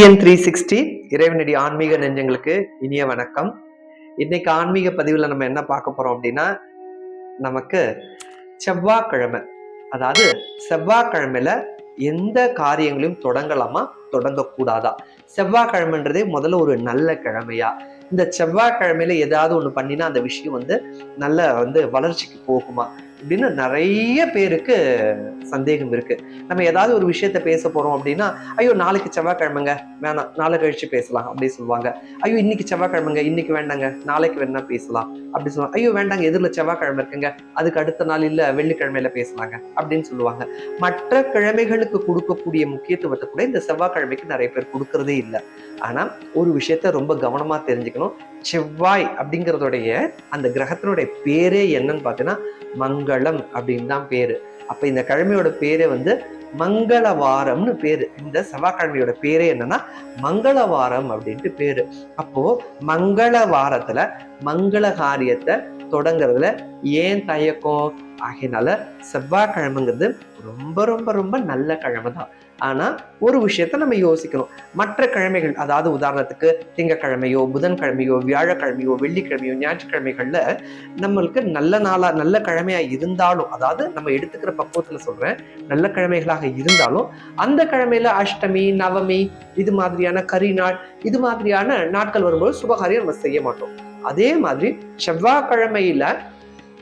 TN three sixty இறைவனடி ஆன்மீக நெஞ்சங்களுக்கு இனிய வணக்கம். இன்னைக்கு ஆன்மீக பதிவில் நம்ம என்ன பார்க்க போறோம் அப்படின்னா நமக்கு செவ்வாய்க்கிழமை அதாவது செவ்வாய்க்கிழமையில எந்த காரியங்களையும் தொடங்கலாமா தொடங்கக்கூடாதா? செவ்வாய்க்கிழமைன்றதே முதல்ல ஒரு நல்ல கிழமையா? இந்த செவ்வாய்க்கிழமையில ஏதாவது ஒன்று பண்ணினா அந்த விஷயம் வந்து நல்ல வந்து வளர்ச்சிக்கு போகுமா? அப்படின்னு நிறைய பேருக்கு சந்தேகம் இருக்கு. நம்ம ஏதாவது ஒரு விஷயத்த பேச போறோம் அப்படின்னா ஐயோ நாளைக்கு செவ்வாய்க்கிழமைங்க வேணாம் நாளை கழிச்சு பேசலாம் அப்படின்னு சொல்லுவாங்க. ஐயோ இன்னைக்கு செவ்வாய்க்கிழமைங்க இன்னைக்கு வேண்டாங்க நாளைக்கு வேணா பேசலாம் அப்படின்னு சொல்லுவாங்க. ஐயோ வேண்டாங்க எதிரில் செவ்வாய்க்கிழமை இருக்குங்க அதுக்கு அடுத்த நாள் இல்ல வெள்ளிக்கிழமையில பேசலாங்க அப்படின்னு சொல்லுவாங்க. மற்ற கிழமைகளுக்கு கொடுக்கக்கூடிய முக்கியத்துவத்தை கூட இந்த செவ்வாய்க்கிழமைக்கு நிறைய பேர் கொடுக்கறதே இல்லை. ஆனா ஒரு விஷயத்த ரொம்ப கவனமா தெரிஞ்சுக்கணும். செவ்வாய் அப்படிங்கிறதுடைய அந்த கிரகத்தினுடைய பேரே என்னன்னு பார்த்தீங்கன்னா மங்களம் அப்படின்னு தான் பேரு. அப்ப இந்த கிழமையோட பேரே வந்து மங்களவாரம்னு பேரு. இந்த செவ்வாய்க்கிழமையோட பேரே என்னன்னா மங்களவாரம் அப்படின்ட்டு பேரு. அப்போ மங்கள வாரத்துல மங்கள காரியத்தை தொடங்குறதுல ஏன் தயக்கம்? ஆகையினால செவ்வாய்க்கிழமைங்கிறது ரொம்ப ரொம்ப ரொம்ப நல்ல கிழமை தான் ஆனால் ஒரு விஷயத்த நம்ம யோசிக்கணும். மற்ற கிழமைகள் அதாவது உதாரணத்துக்கு திங்கக்கிழமையோ புதன்கிழமையோ வியாழக்கிழமையோ வெள்ளிக்கிழமையோ ஞாயிற்றுக்கிழமைகளில் நம்மளுக்கு நல்ல நாளாக நல்ல கிழமையாக இருந்தாலும் அதாவது நம்ம எடுத்துக்கிற பக்குவத்தில் சொல்கிறேன் நல்ல கிழமைகளாக இருந்தாலும் அந்த கிழமையில் அஷ்டமி நவமி இது மாதிரியான கரி நாள் இது மாதிரியான நாட்கள் வரும்போது சுபகாரியம் நம்ம செய்ய மாட்டோம். அதே மாதிரி செவ்வாய்க்கிழமையில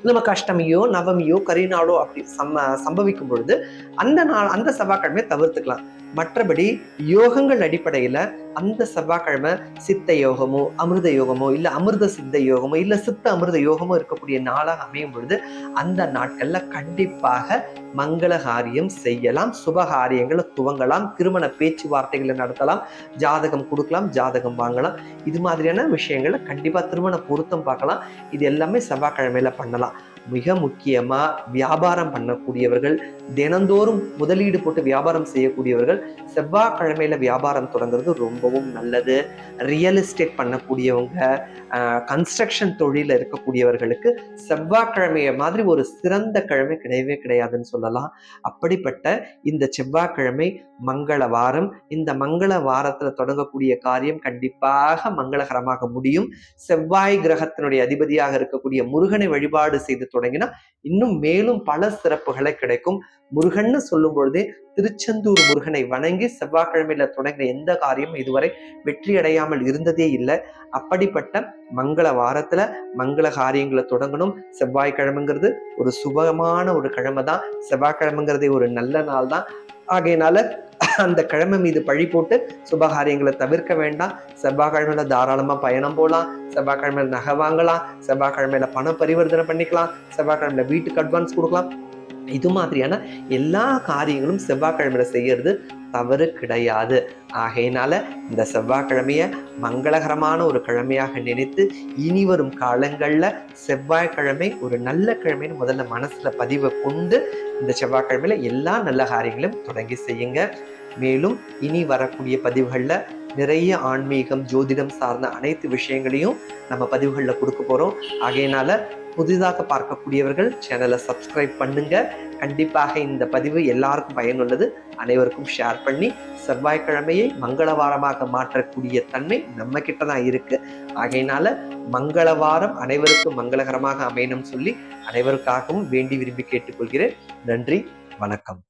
நமக்கு அஷ்டமியோ நவமியோ கரிநாளோ அப்படி சம்ம சம்பவிக்கும் பொழுது அந்த நாள் அந்த செவ்வாய்க்கிழமையை தவிர்த்துக்கலாம். மற்றபடி யோகங்கள் அடிப்படையில் அந்த செவ்வாய்க்கிழமை சித்த யோகமோ அமிர்த யோகமோ இல்லை அமிர்த சித்த யோகமோ இல்லை சித்த அமிர்த யோகமோ இருக்கக்கூடிய நாளாக அமையும் பொழுது அந்த நாட்களில் கண்டிப்பாக மங்கள காரியம் செய்யலாம் சுபகாரியங்களை துவங்கலாம் திருமண பேச்சுவார்த்தைகளை நடத்தலாம் ஜாதகம் கொடுக்கலாம் ஜாதகம் வாங்கலாம். இது மாதிரியான விஷயங்களை கண்டிப்பா திருமண பொருத்தம் பார்க்கலாம். இது எல்லாமே செவ்வாய்க்கிழமையில் பண்ணலாம். மிக முக்கியமா வியாபாரம் பண்ணக்கூடியவர்கள் தினந்தோறும் முதலீடு போட்டு வியாபாரம் செய்யக்கூடியவர்கள் செவ்வாய்க்கிழமையில் வியாபாரம் தொடங்குறது ரொம்பவும் நல்லது. ரியல் எஸ்டேட் பண்ணக்கூடியவங்க கன்ஸ்ட்ரக்ஷன் தொழிலில் இருக்கக்கூடியவர்களுக்கு செவ்வாய்க்கிழமைய மாதிரி ஒரு சிறந்த கிழமை கிடையவே கிடையாதுன்னு சொல்லி சொல்லலாம். அப்படிப்பட்ட இந்த செவ்வாய்க்கிழமை மங்கள வாரம் இந்த மங்கள வாரத்துல தொடங்கக்கூடிய காரியம் கண்டிப்பாக மங்களகரமாக முடியும். செவ்வாய் கிரகத்தினுடைய அதிபதியாக இருக்கக்கூடிய முருகனை வழிபாடு செய்து தொடங்கினா இன்னும் மேலும் பல சிறப்புகளை கிடைக்கும். முருகன்னு சொல்லும் பொழுதே திருச்செந்தூர் முருகனை வணங்கி செவ்வாய்க்கிழமையில தொடங்கின எந்த காரியமும் இதுவரை வெற்றி அடையாமல் இருந்ததே இல்லை. அப்படிப்பட்ட மங்கள வாரத்துல மங்கள காரியங்களை தொடங்கணும். செவ்வாய்க்கிழமைங்கிறது ஒரு சுபமான ஒரு கிழமை தான் செவ்வாய்க்கிழமைங்கிறதே ஒரு நல்ல நாள் தான் ஆகையினால அந்த கிழமை மீது பழி போட்டு சுபகாரியங்களை தவிர்க்க வேண்டாம். செவ்வாய்க்கிழமையில தாராளமா பயணம் போகலாம் செவ்வாய்க்கிழமையில நகை வாங்கலாம். செவ்வாய்க்கிழமையில பண பரிவர்த்தனை பண்ணிக்கலாம். செவ்வாய்க்கிழமையில வீட்டுக்கு அட்வான்ஸ் கொடுக்கலாம். இது மாதிரியான எல்லா காரியங்களும் செவ்வாய்க்கிழமையில செய்யறது தவறு கிடையாது. ஆகையினால இந்த செவ்வாய்க்கிழமைய மங்களகரமான ஒரு கிழமையாக நினைத்து இனி வரும் காலங்கள்ல செவ்வாய்க்கிழமை ஒரு நல்ல கிழமைன்னு முதல்ல மனசுல பதிவை கொண்டு இந்த செவ்வாய்க்கிழமையில எல்லா நல்ல காரியங்களும் தொடங்கி செய்யுங்க. மேலும் இனி வரக்கூடிய பதிவுகளில் நிறைய ஆன்மீகம் ஜோதிடம் சார்ந்த அனைத்து விஷயங்களையும் நம்ம பதிவுகளில் கொடுக்க போகிறோம் ஆகையினால புதிதாக பார்க்கக்கூடியவர்கள் சேனலை சப்ஸ்கிரைப் பண்ணுங்க. கண்டிப்பாக இந்த பதிவு எல்லாருக்கும் பயனுள்ளது. அனைவருக்கும் ஷேர் பண்ணி செவ்வாய்க்கிழமையை மங்களவாரமாக மாற்றக்கூடிய தன்மை நம்ம கிட்ட தான் இருக்கு. ஆகையினால மங்களவாரம் அனைவருக்கும் மங்களகரமாக அமையணும் சொல்லி அனைவருக்காகவும் வேண்டி விரும்பி கேட்டுக்கொள்கிறேன். நன்றி வணக்கம்.